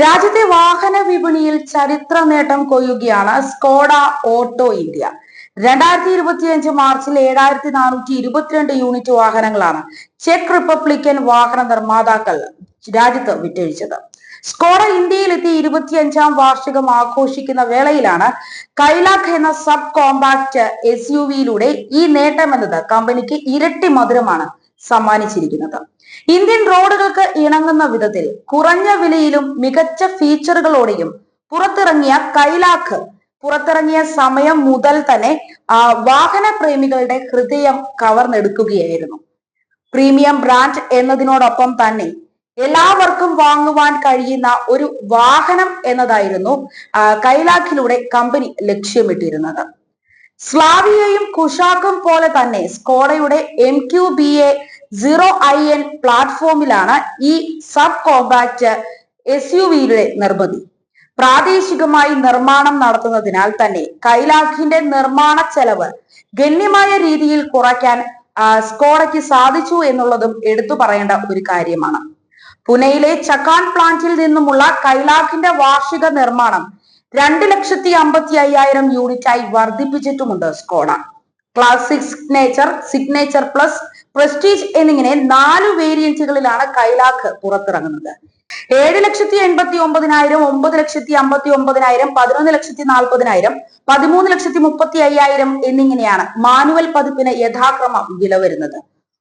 രാജ്യത്തെ വാഹന വിപണിയിൽ ചരിത്ര നേട്ടം കൊയ്യുകയാണ് സ്കോഡ ഓട്ടോ ഇന്ത്യ. രണ്ടായിരത്തി ഇരുപത്തിയഞ്ച് മാർച്ചിൽ ഏഴായിരത്തി നാനൂറ്റി ഇരുപത്തിരണ്ട് യൂണിറ്റ് വാഹനങ്ങളാണ് ചെക്ക് റിപ്പബ്ലിക്കൻ വാഹന നിർമ്മാതാക്കൾ രാജ്യത്ത് വിറ്റഴിച്ചത്. സ്കോഡ ഇന്ത്യയിലെത്തി ഇരുപത്തിയഞ്ചാം വാർഷികം ആഘോഷിക്കുന്ന വേളയിലാണ് കൈലാഖ് എന്ന സബ് കോമ്പാക്ട് എസ് യു വിയിലൂടെ ഈ നേട്ടം എന്നത് കമ്പനിക്ക് ഇരട്ടി മധുരമാണ് സമ്മാനിച്ചിരിക്കുന്നത്. ഇന്ത്യൻ റോഡുകൾക്ക് ഇണങ്ങുന്ന വിധത്തിൽ കുറഞ്ഞ വിലയിലും മികച്ച ഫീച്ചറുകളോടെയും പുറത്തിറങ്ങിയ കൈലാഖ് പുറത്തിറങ്ങിയ സമയം മുതൽ തന്നെ വാഹന പ്രേമികളുടെ ഹൃദയം കവർന്നെടുക്കുകയായിരുന്നു. പ്രീമിയം ബ്രാൻഡ് എന്നതിനോടൊപ്പം തന്നെ എല്ലാവർക്കും വാങ്ങുവാൻ കഴിയുന്ന ഒരു വാഹനം എന്നതായിരുന്നു കൈലാഖിലൂടെ കമ്പനി ലക്ഷ്യമിട്ടിരുന്നത്. സ്ലാവിയയും കുഷാക്കും പോലെ തന്നെ സ്കോഡയുടെ M Q B A zero I N പ്ലാറ്റ്ഫോമിലാണ് ഈ സബ് കോമ്പാക്ട് എസ് യു വിയുടെ നിർമ്മിതി. പ്രാദേശികമായി നിർമ്മാണം നടത്തുന്നതിനാൽ തന്നെ കൈലാഖിന്റെ നിർമ്മാണ ചെലവ് ഗണ്യമായ രീതിയിൽ കുറയ്ക്കാൻ സ്കോഡയ്ക്ക് സാധിച്ചു എന്നുള്ളതും എടുത്തു പറയേണ്ട ഒരു കാര്യമാണ്. പുനെയിലെ ചക്കാൻ പ്ലാന്റിൽ നിന്നുമുള്ള കൈലാഖിന്റെ വാർഷിക നിർമ്മാണം രണ്ട് ലക്ഷത്തി അമ്പത്തി അയ്യായിരം യൂണിറ്റായി വർദ്ധിപ്പിച്ചിട്ടുമുണ്ട് Skoda. Classic signature signature plus prestige എന്നിങ്ങനെ നാല് വേരിയന്റുകളിലാണ് കൈലാഖ് പുറത്തിറങ്ങുന്നത്. ഏഴ് ലക്ഷത്തി എൺപത്തി ഒമ്പതിനായിരം ഒമ്പത് ലക്ഷത്തി അമ്പത്തി ഒമ്പതിനായിരം പതിനൊന്ന് ലക്ഷത്തി നാൽപ്പതിനായിരം പതിമൂന്ന് ലക്ഷത്തി മുപ്പത്തി അയ്യായിരം എന്നിങ്ങനെയാണ് മാനുവൽ പതിപ്പിന് യഥാക്രമം വില വരുന്നത്.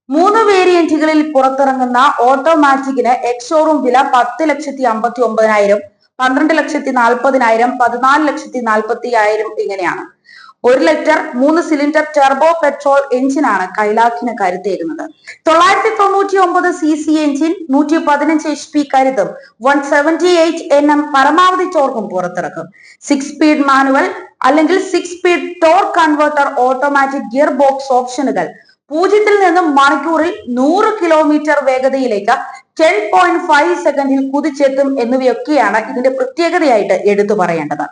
മൂന്ന് വേരിയന്റുകളിൽ പുറത്തിറങ്ങുന്ന ഓട്ടോമാറ്റിക്കിന് എക്സോറും വില പത്ത് ലക്ഷത്തി അമ്പത്തി ഒമ്പതിനായിരം പന്ത്രണ്ട് ലക്ഷത്തി നാൽപ്പതിനായിരം പതിനാല് ലക്ഷത്തി നാൽപ്പത്തി ആയിരം ഇങ്ങനെയാണ്. ഒരു ലിറ്റർ മൂന്ന് സിലിണ്ടർ ടെർബോ പെട്രോൾ എഞ്ചിനാണ് കൈലാഖിന് കരുത്തേകുന്നത് തൊള്ളായിരത്തി തൊണ്ണൂറ്റി ഒമ്പത് സി സി എഞ്ചിൻ നൂറ്റി പതിനഞ്ച് എച്ച് പി കരുതും. One seventy eight N M പരമാവധി ടോർക്കും പുറത്തിറക്കും. സിക്സ് സ്പീഡ് മാനുവൽ അല്ലെങ്കിൽ six speed torque converter automatic gear box ഓപ്ഷനുകൾ പൂജ്യത്തിൽ നിന്നും മണിക്കൂറിൽ നൂറ് കിലോമീറ്റർ വേഗതയിലേക്ക് ടെൻ പോയിന്റ് ഫൈവ് സെക്കൻഡിൽ കുതിച്ചെത്തും എന്നിവയൊക്കെയാണ് ഇതിന്റെ പ്രത്യേകതയായിട്ട് എടുത്തു പറയേണ്ടത്.